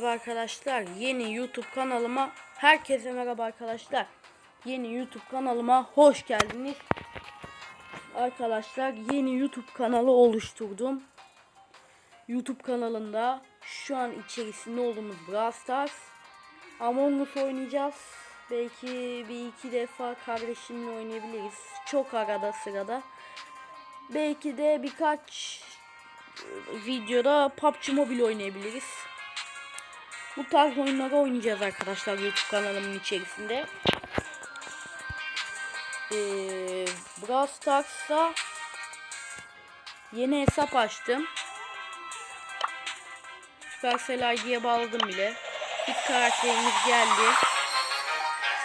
Merhaba arkadaşlar. Yeni YouTube kanalıma herkese merhaba arkadaşlar. Yeni YouTube kanalıma hoş geldiniz. Arkadaşlar yeni YouTube kanalı oluşturdum. YouTube kanalında şu an içerisinde olduğumuz Brawl Stars Among Us oynayacağız. Belki bir iki defa kardeşimle oynayabiliriz. Çok arada sırada. Belki de birkaç videoda PUBG Mobile oynayabiliriz. Bu tarz oyunları oynayacağız arkadaşlar YouTube kanalımın içerisinde. Ee, Brawl Stars'a yeni hesap açtım. Supercell ID'ye bağladım bile. İlk karakterimiz geldi.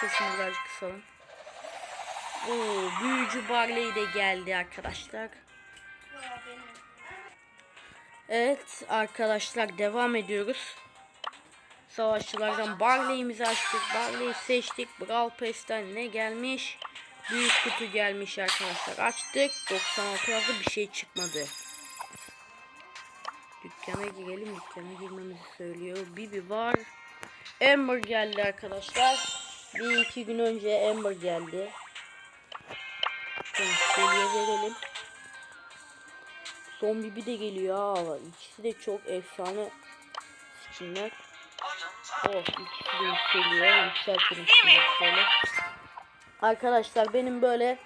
Sesini birazcık kısalım. Oo, büyücü Barley de geldi arkadaşlar. Evet arkadaşlar devam ediyoruz. Savaşçılardan Barley'imizi açtık. Barley'i seçtik. Brawl Pass'ten ne gelmiş? Büyük kutu gelmiş arkadaşlar. Açtık. 96 yazdı bir şey çıkmadı. Dükkana girelim. Dükkana girmemizi söylüyor. Bibi var. Amber geldi arkadaşlar. Bir iki gün önce Amber geldi. Şöyle verelim. Son Bibi de geliyor. İkisi de çok efsane skinler. Oh. Arkadaşlar benim böyle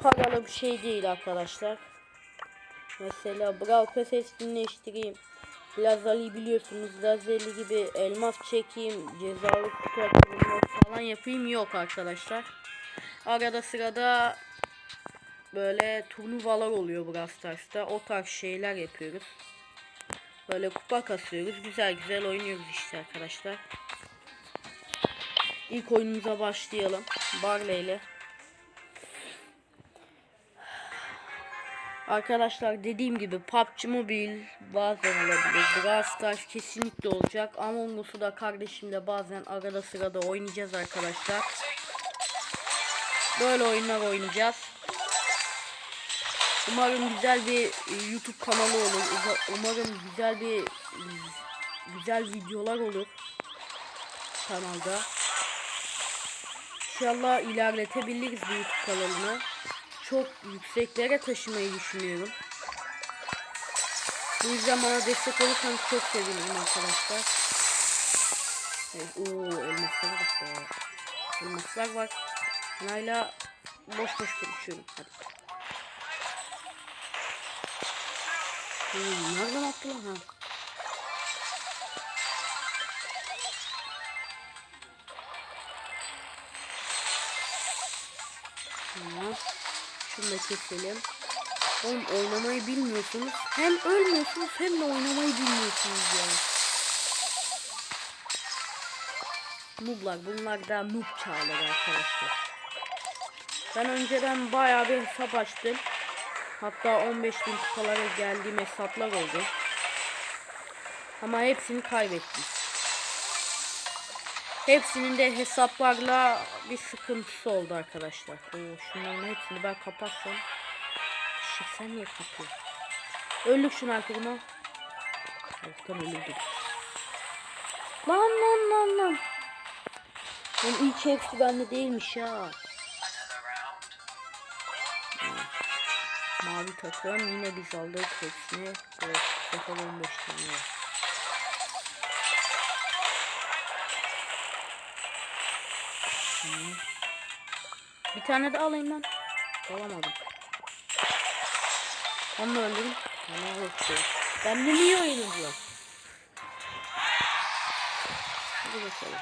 paralı bir şey değil arkadaşlar. Mesela Brawl Pass etkinleştireyim. Lazali biliyorsunuz Lazeli gibi elmas çekeyim. Cezalı kutu falan yapayım yok arkadaşlar. Arada sırada böyle turnuvalar oluyor Brawl Stars'ta. O tarz şeyler yapıyoruz. Böyle kupa kasıyoruz. Güzel güzel oynuyoruz işte arkadaşlar. İlk oyunumuza başlayalım. Barley ile. Arkadaşlar dediğim gibi PUBG Mobile bazen olabilir. Brawl Stars kesinlikle olacak. Among Us'u da kardeşimle bazen arada sırada oynayacağız arkadaşlar. Böyle oyunlar oynayacağız. Umarım güzel bir e, YouTube kanalı olur. Umarım güzel bir güzel videolar olur kanalda. İnşallah ilerletebiliriz bu YouTube kanalını. Çok yükseklere taşımayı düşünüyorum. Bu yüzden bana destek olursanız çok sevinirim arkadaşlar. Evet, oo elmaslara bak. Elmaslar var. Hala boş boş konuşuyorum. Hadi. Nereden attı lan ha? Şunu da keselim. Oğlum oynamayı bilmiyorsunuz. Hem ölmüyorsunuz hem de oynamayı bilmiyorsunuz ya. Nooblar bunlar da noob çağları arkadaşlar. Ben önceden bayağı bir hesap açtım. Hatta 15 bin kupalara geldiğim hesaplar oldu. Ama hepsini kaybettim. Hepsinin de hesaplarla bir sıkıntısı oldu arkadaşlar. Oo, şunların hepsini ben kapatsam. Şık sen niye kapıyorsun? Öldük şunu arkadaşlar. Allah'tan öldürdük. Lan lan lan lan. Lan ilk hepsi bende değilmiş ya. Mavi takım yine biz aldık hepsini. Evet, sefer 15 tane var. Bir tane de alayım ben. Alamadım. Onu da. Ben de niye oynuyorum? Hadi bakalım.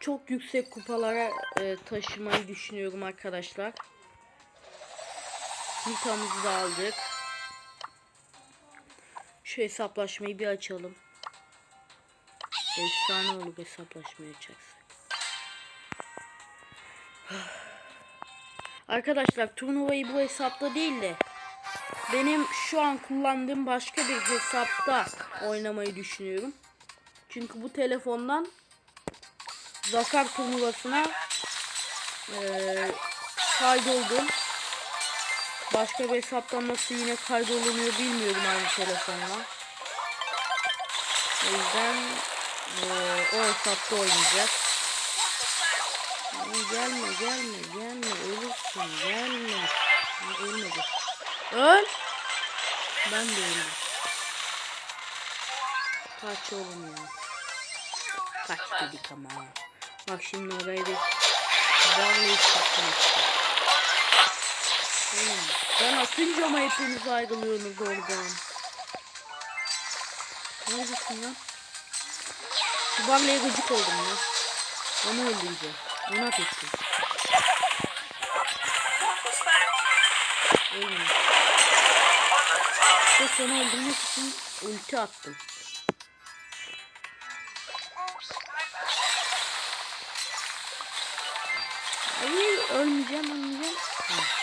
Çok yüksek kupalara e, taşımayı düşünüyorum arkadaşlar. Nitamızı da aldık. Şu hesaplaşmayı bir açalım. Efsane olur hesaplaşmayı açarsak. Arkadaşlar turnuvayı bu hesapta değil de benim şu an kullandığım başka bir hesapta oynamayı düşünüyorum. Çünkü bu telefondan Zafer turnuvasına eee kaydoldum. Başka bir hesaptan nasıl yine kaydolunuyor bilmiyorum aynı telefonla. O yüzden eee, o hesapta oynayacağız. Ay, Gelme gelme gelme ölürsün gelme. Ha, Ölmedi. Öl. Ben de öldüm. Kaç oğlum ya. Kaç dedik ama. Bak şimdi orayı bir işte. Oğlum, Ben atınca ama hepiniz ayrılıyorsunuz oradan. Neredesin lan? Şu Barley'e gıcık oldum ya. Onu öldüreceğim. Onu hak ettim. Ölmüyor. İşte seni öldürmek için ulti attım. Hayır ölmeyeceğim ölmeyeceğim. Ha.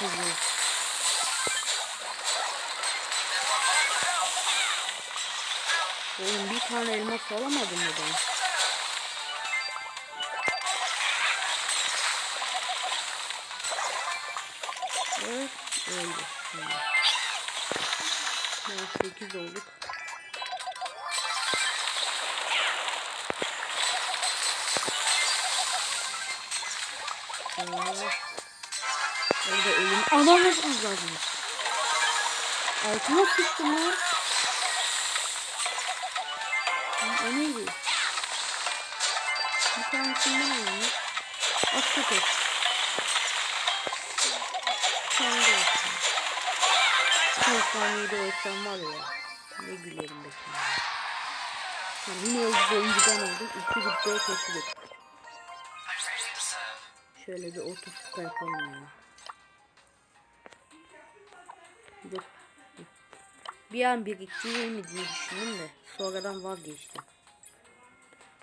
Çok hızlı. Oğlum bir tane elmas alamadım mı ben? Evet, öldü. Ben 8 olduk. Orada ölüm. Anam nasıl lazım? Altıma sıçtım lan. O neydi? Bir tanesinden alalım. At köpek. Sen de olsun. Son saniyede ölsem var ya. Ne gülerim be şimdi. Yani yine yıldız oyuncudan oldum. İki videoya kesildik. Şöyle bir 30 kupa yapalım Dur. Bir an biriktireyim mi diye düşündüm de sonradan vazgeçtim.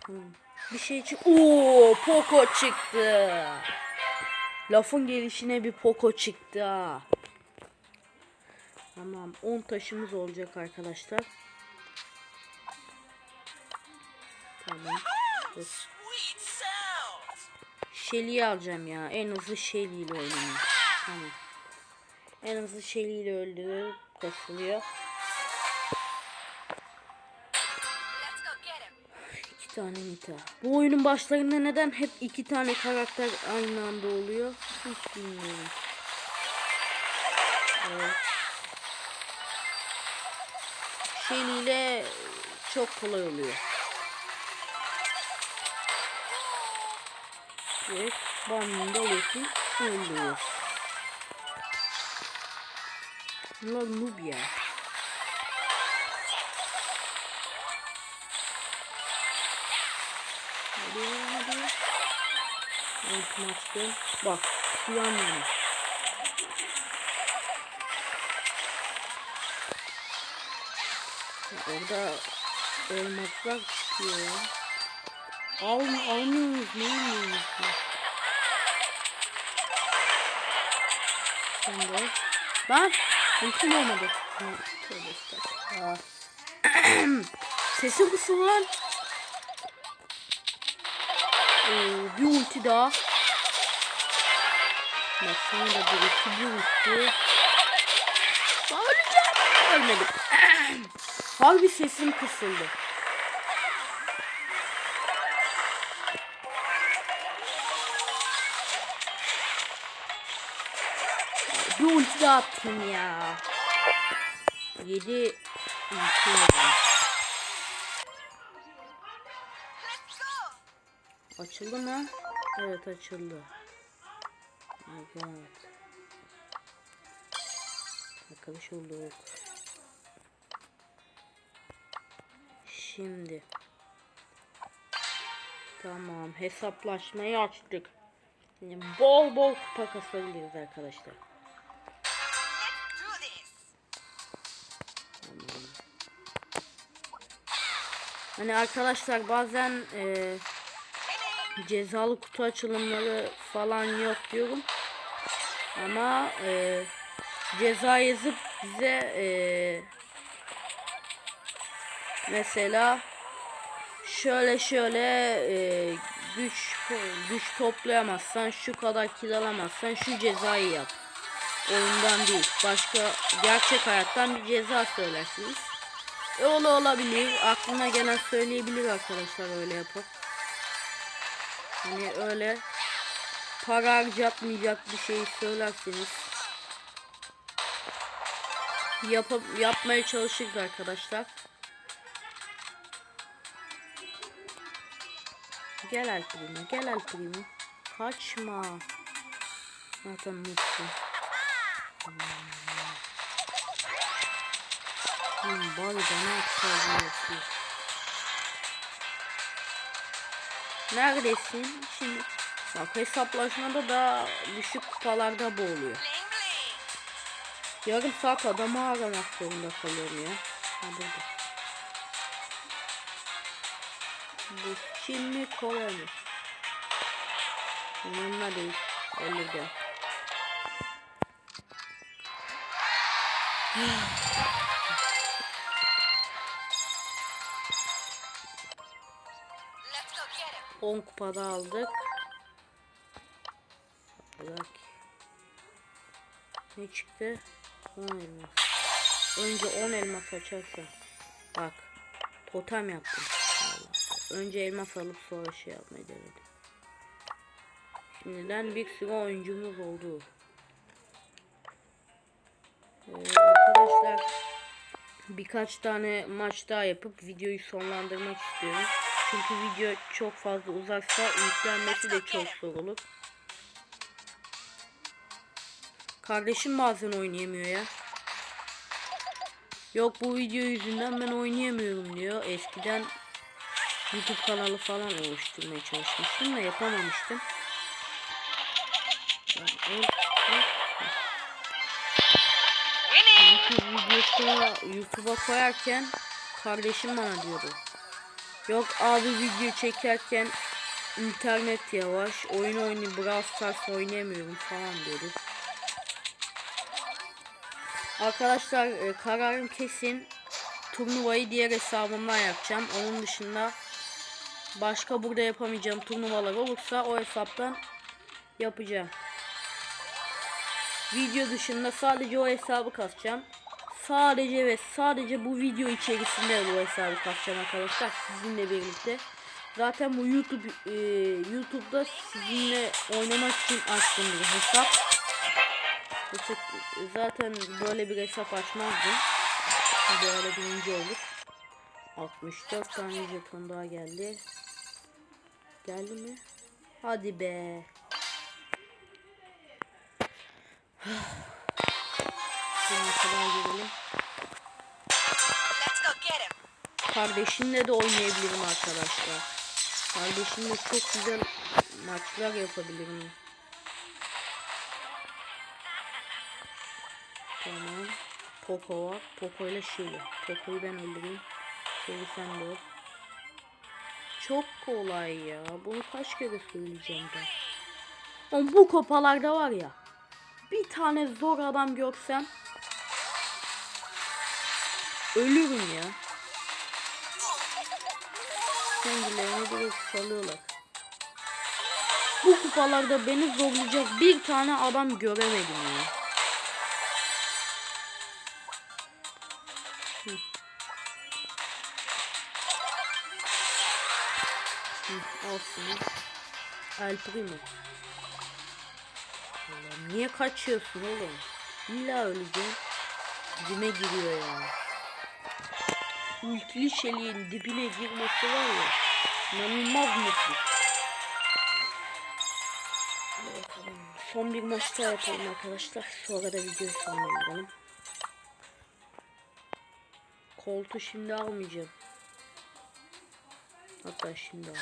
Hmm. Bir şey çık. Oo, Poco çıktı. Lafın gelişine bir Poco çıktı. Tamam 10 taşımız olacak arkadaşlar. Tamam. Dur. Shelly'i alacağım ya. En hızlı Shelly ile oynayayım. Tamam. En hızlı Shelly ile öldürür. Kasılıyor. İki tane Nita. Bu oyunun başlarında neden hep iki tane karakter aynı anda oluyor? Hiç bilmiyorum. Evet. Shelly ile çok kolay oluyor. Evet. Banını alıyorsun. Öldürüyor. Lan noob ya. Hadi hadi. Ultim açtım. Bak. Suyan yani. Orada elmaslar çıkıyor ya. Alma, almıyoruz. Ne almıyoruz ya? Sen de. Ultim olmadı. Estağfurullah. Sesim kısın lan. Ee, bir ulti daha. Bak sana da bir ulti, bir ulti. Ölmedim. Harbi sesim kısıldı. Bir ulti ya. 7 ulti. Açıldı mı? Evet açıldı. Evet. Arkadaş olduk. Şimdi. Tamam hesaplaşmayı açtık. Şimdi bol bol kupa kasabiliriz arkadaşlar. Hani arkadaşlar bazen e, cezalı kutu açılımları falan yok diyorum. Ama e, ceza yazıp bize e, mesela şöyle şöyle e, güç güç toplayamazsan şu kadar kill alamazsan şu cezayı yap. Oyundan değil. Başka gerçek hayattan bir ceza söylersiniz. E, da olabilir. Aklına gelen söyleyebilir arkadaşlar öyle yapıp. Hani öyle para harcatmayacak bir şey söylerseniz yapıp yapmaya çalışırız arkadaşlar. Gel El Primo, gel El Primo. Kaçma. Zaten mutlu. Hmm, bari bana aksaydı yapıyor. Neredesin? Şimdi bak hesaplaşmada da düşük kupalarda boğuluyor. Yarım saat adamı aramak zorunda kalıyorum ya. Ha burada. Bu Çin mi Kore mi? Onunla değil. Öldüreceğim. Let's 10 kupada aldık. Bak. Ne çıktı? 10 elmas. Önce 10 elmas açarsan. Bak. Totem yaptım. Önce elmas alıp sonra şey yapmayı denedim. Şimdiden bir sürü oyuncumuz oldu. Ee, arkadaşlar birkaç tane maç daha yapıp videoyu sonlandırmak istiyorum. Çünkü video çok fazla uzarsa yüklenmesi de çok zor olur. Kardeşim bazen oynayamıyor ya. Yok bu video yüzünden ben oynayamıyorum diyor. Eskiden YouTube kanalı falan oluşturmaya çalışmıştım da yapamamıştım. YouTube videosu YouTube'a koyarken kardeşim bana diyordu. Yok abi video çekerken internet yavaş, oyun oyunu Brawl Stars oynayamıyorum falan diyordu. Arkadaşlar e, kararım kesin. Turnuvayı diğer hesabımdan yapacağım. Onun dışında başka burada yapamayacağım turnuvalar olursa o hesaptan yapacağım. Video dışında sadece o hesabı kasacağım. Sadece ve sadece bu video içerisinde bu hesabı kasacağım arkadaşlar sizinle birlikte. Zaten bu YouTube e, YouTube'da sizinle oynamak için açtığım bir hesap. Zaten böyle bir hesap açmazdım. Böyle birinci olduk. 64 tane jeton daha geldi. Geldi mi? Hadi be. Şuna kadar girelim. Kardeşimle de oynayabilirim arkadaşlar. Kardeşimle çok güzel maçlar yapabilirim. Tamam. Poco var. Poco ile Shelly. Poco'yu ben öldüreyim. Shelly sen de öl. Çok kolay ya. Bunu kaç kere söyleyeceğim ben. Oğlum bu kupalarda var ya. Bir tane zor adam görsem ölürüm ya. Kendilerini direkt salıyorlar. Bu kupalarda beni zorlayacak bir tane adam göremedim ya. Olsun. El Primo. Niye kaçıyorsun oğlum? İlla öleceğim. Dibime giriyor ya. Ultili şeliğin dibine girmesi var ya. İnanılmaz mutlu. Son bir maç daha yapalım arkadaşlar. Sonra da videoyu sonlandıralım. Koltu şimdi almayacağım. Hatta şimdi al.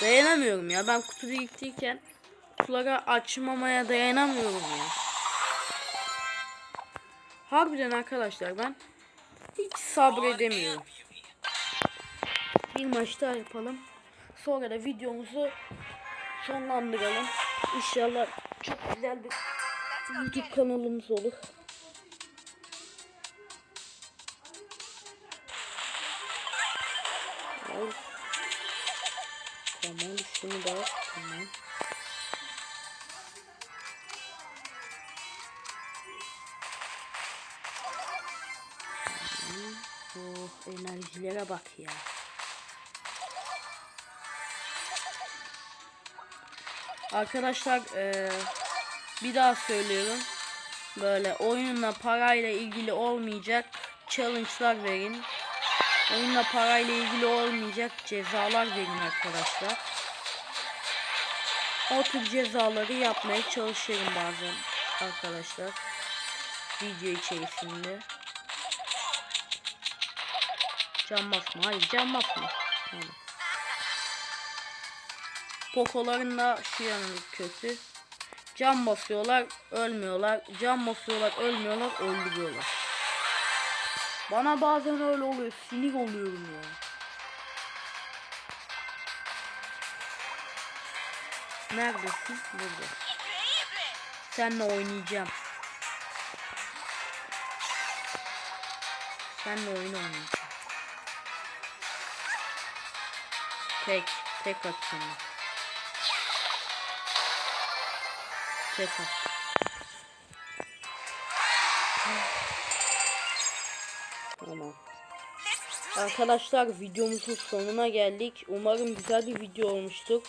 Dayanamıyorum ya. Ben kutu biriktirirken kutuları açmamaya dayanamıyorum ya. Harbiden arkadaşlar ben hiç sabredemiyorum bir maç daha yapalım. Sonra da videomuzu sonlandıralım. İnşallah çok güzel bir YouTube kanalımız olur. Al. Tamam şunu da tamam. Oh enerjilere bak ya. Arkadaşlar eee, bir daha söylüyorum. Böyle oyunla parayla ilgili olmayacak challenge'lar verin. Oyunla parayla ilgili olmayacak cezalar verin arkadaşlar. O tür cezaları yapmaya çalışırım bazen arkadaşlar. Video içerisinde. Can basma. Hayır can basma. Tamam. Pokoların da şu yanı kötü. Can basıyorlar, ölmüyorlar. Can basıyorlar, ölmüyorlar, öldürüyorlar. Bana bazen öyle oluyor. Sinir oluyorum ya. Neredesin? Burada. Seninle oynayacağım. Seninle oyun oynayacağım. Tek, tek atacağım. At. Tamam. Arkadaşlar videomuzun sonuna geldik. Umarım güzel bir video olmuştur.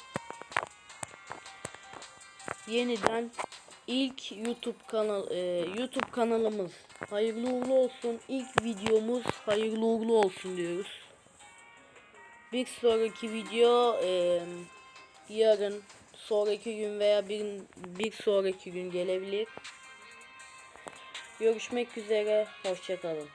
Yeniden ilk YouTube kanal e, YouTube kanalımız hayırlı uğurlu olsun. İlk videomuz hayırlı uğurlu olsun diyoruz. Bir sonraki video e, yarın sonraki gün veya bir, bir sonraki gün gelebilir. Görüşmek üzere. Hoşçakalın.